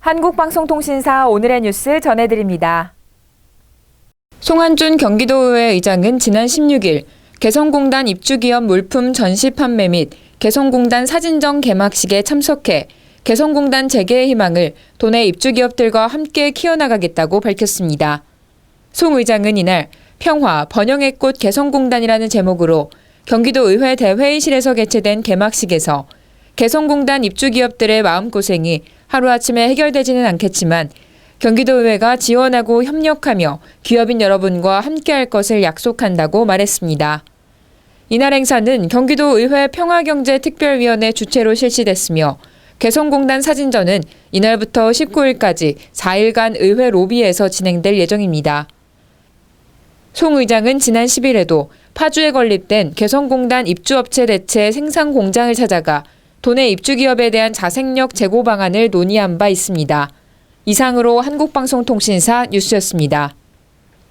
한국방송통신사 오늘의 뉴스 전해드립니다. 송한준 경기도의회 의장은 지난 16일 개성공단 입주기업 물품 전시 판매 및 개성공단 사진전 개막식에 참석해 개성공단 재개의 희망을 도내 입주기업들과 함께 키워나가겠다고 밝혔습니다. 송 의장은 이날 평화 번영의 꽃 개성공단이라는 제목으로 경기도 의회 대회의실에서 개최된 개막식에서 개성공단 입주 기업들의 마음고생이 하루아침에 해결되지는 않겠지만 경기도 의회가 지원하고 협력하며 기업인 여러분과 함께할 것을 약속한다고 말했습니다. 이날 행사는 경기도 의회 평화경제특별위원회 주최로 실시됐으며 개성공단 사진전은 이날부터 19일까지 4일간 의회 로비에서 진행될 예정입니다. 송 의장은 지난 10일에도 파주에 건립된 개성공단 입주업체 대체 생산 공장을 찾아가 도내 입주기업에 대한 자생력 제고 방안을 논의한 바 있습니다. 이상으로 한국방송통신사 뉴스였습니다.